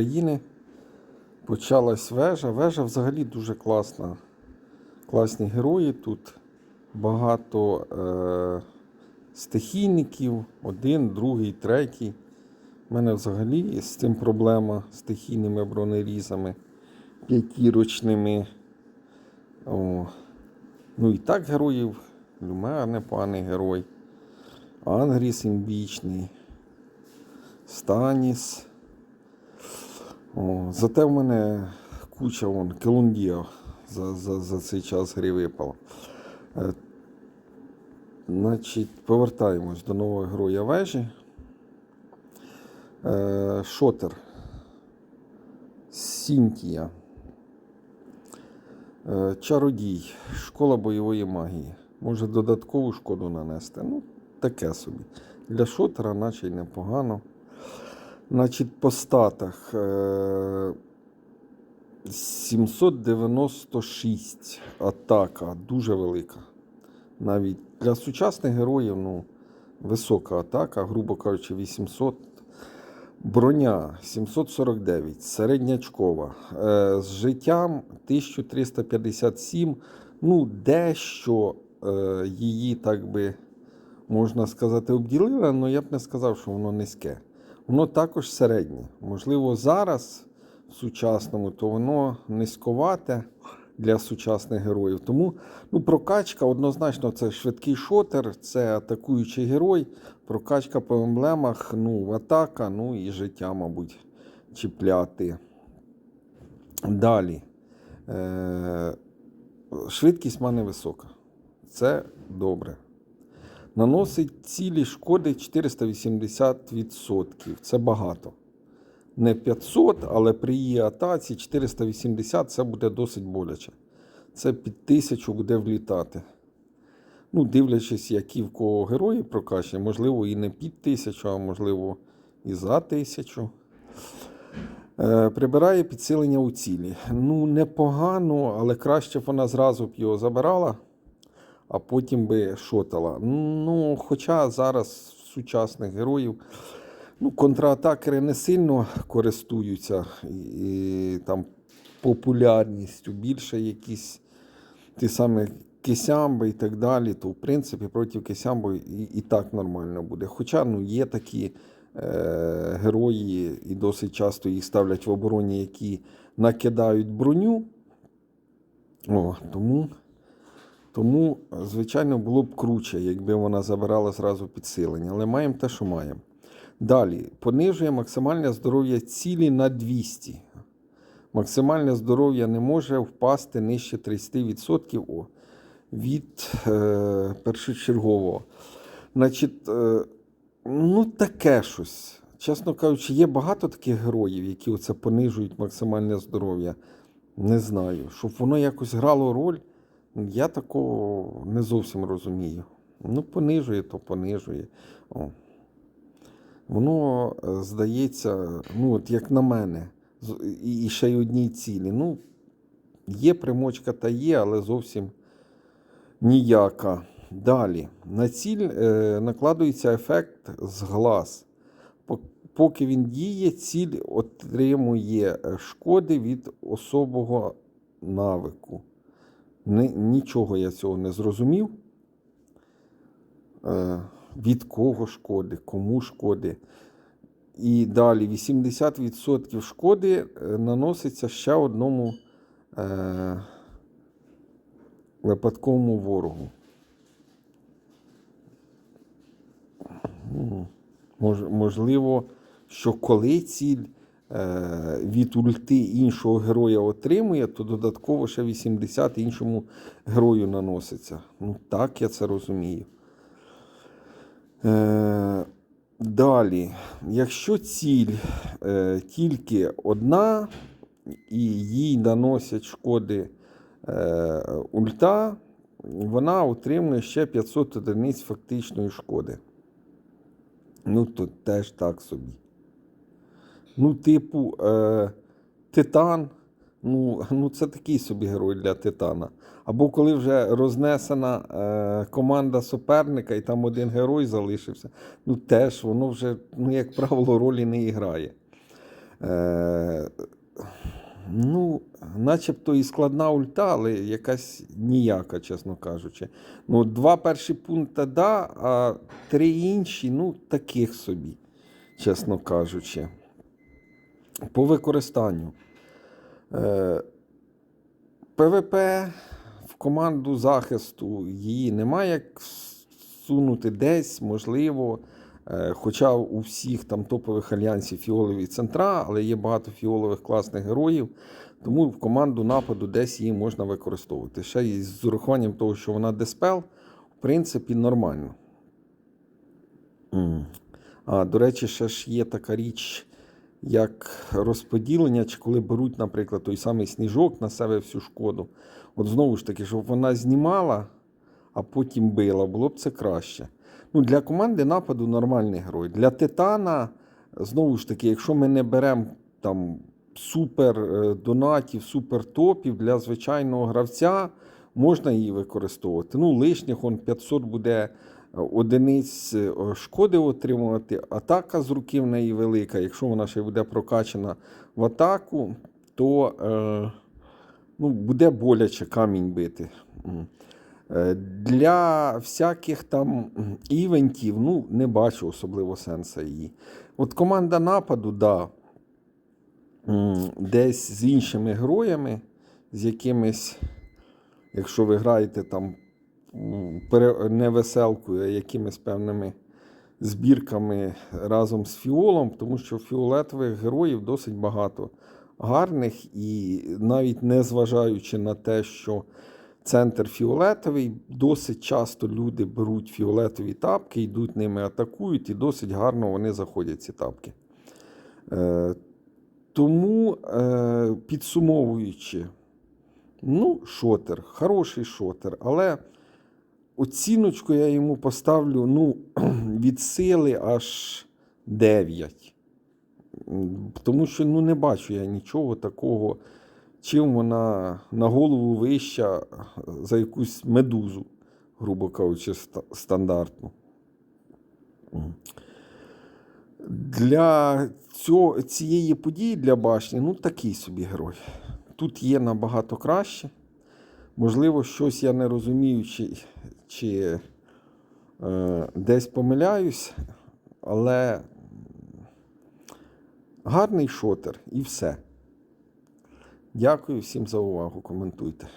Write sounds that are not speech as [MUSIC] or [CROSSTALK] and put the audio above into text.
України почалась вежа. Вежа взагалі дуже класна. Класні герої тут. Багато е, стихійників, один, другий, третій. У мене взагалі з цим проблема з стихійними бронерізами, п'ятірочними. О. Ну і так героїв. Люмер непоганий герой. Ангріс імбічний. Станіс. О, зате в мене куча вон, Келундія за, за, за цей час гри випала. Е, значить, повертаємось до нового героя вежі. Е, Шотер. Сінтія. Е, Чародій. Школа бойової магії. Може додаткову шкоду нанести. Ну, таке собі. Для шотера, наче й непогано. Значить, по статах. е, 796 атака, дуже велика. Навіть для сучасних героїв ну, висока атака, грубо кажучи, 800. Броня 749, середнячкова. Е, з життям 1357. Ну, дещо е, її, так би можна сказати, обділили, але я б не сказав, що воно низьке. Воно також середнє. Можливо, зараз в сучасному, то воно низьковате для сучасних героїв. Тому ну, прокачка однозначно це швидкий шотер, це атакуючий герой. Прокачка по емблемах, ну, атака, ну і життя, мабуть, чіпляти. Далі. Е- швидкість в мене висока. Це добре. Наносить цілі шкоди 480%. Це багато. Не 500, але при її атаці 480 це буде досить боляче. Це під 1000 буде влітати. Ну, дивлячись, які в кого герої прокачані, можливо, і не під 1000, а можливо, і за 1000. Е, прибирає підсилення у цілі. Ну, непогано, але краще б вона зразу б його забирала, а потім би шотала. Ну, хоча зараз сучасних героїв ну, контратакери не сильно користуються і, там популярністю, більше якісь ті самі кисямби і так далі, то в принципі проти кисямби і, і так нормально буде. Хоча ну, є такі е, герої, і досить часто їх ставлять в обороні, які накидають броню. О, тому, тому, звичайно, було б круче, якби вона забирала зразу підсилення. Але маємо те, що маємо. Далі понижує максимальне здоров'я цілі на 200. Максимальне здоров'я не може впасти нижче 30% від е, першочергового. Значить, е, ну таке щось. Чесно кажучи, є багато таких героїв, які оце понижують максимальне здоров'я. Не знаю. Щоб воно якось грало роль, я такого не зовсім розумію. Ну, понижує, то понижує. О. Воно е, здається, ну, от як на мене, і ще й одній цілі. Ну, є примочка та є, але зовсім ніяка. Далі. На ціль е, накладується ефект з глаз. Поки він діє, ціль отримує е, шкоди від особого навику. Нічого я цього не зрозумів. Е, від кого шкоди, кому шкоди. І далі 80% шкоди е, наноситься ще одному е, випадковому ворогу. Мож, можливо, що коли ціль від ульти іншого героя отримує, то додатково ще 80 іншому герою наноситься. Ну, так я це розумію. Е, далі, якщо ціль е, тільки одна, і їй наносять шкоди е, ульта, вона отримує ще 500 одиниць фактичної шкоди. Ну, то теж так собі. Ну, типу, е, Титан. Ну, ну, це такий собі герой для Титана. Або коли вже рознесена е, команда суперника, і там один герой залишився, ну теж воно вже, ну, як правило, ролі не грає. Е, ну, начебто і складна ульта, але якась ніяка, чесно кажучи. Ну, два перші пункти, да, а три інші, ну, таких собі, чесно кажучи. По використанню. Е, ПВП в команду захисту її немає як сунути десь, можливо. Е, Хоча у всіх там топових альянсів фіолові центра, але є багато фіолових класних героїв, тому в команду нападу десь її можна використовувати. Ще і з урахуванням того, що вона диспел, в принципі, нормально. А, до речі, ще ж є така річ, як розподілення, чи коли беруть, наприклад, той самий сніжок на себе всю шкоду. От знову ж таки, щоб вона знімала, а потім била, було б це краще. Ну, для команди нападу нормальний герой. Для Титана, знову ж таки, якщо ми не беремо там супер е, донатів, супер топів для звичайного гравця, можна її використовувати. Ну, лишніх он 500 буде одиниць е, шкоди отримувати. Атака з руки в неї велика. Якщо вона ще буде прокачана в атаку, то е, ну, буде боляче камінь бити. Е, Для всяких там івентів, ну, не бачу особливо сенсу її. От команда нападу, да, десь з іншими героями, з якимись, якщо ви граєте там не веселкою, а якимись певними збірками разом з фіолом, тому що фіолетових героїв досить багато гарних, і навіть не зважаючи на те, що центр фіолетовий, досить часто люди беруть фіолетові тапки, йдуть ними атакують, і досить гарно вони заходять ці тапки. Е, тому, е, підсумовуючи, ну, шотер, хороший шотер, але оціночку я йому поставлю ну, [CLEARS THROAT] від сили аж 9. Тому що ну, не бачу я нічого такого, чим вона на голову вища за якусь медузу, грубо кажучи, стандартну. Для цього, цієї події для башні, ну такий собі герой. Тут є набагато краще. Можливо, щось я не розумію, чи, чи е, десь помиляюсь, але гарний шотер і все. Дякую всім за увагу. Коментуйте.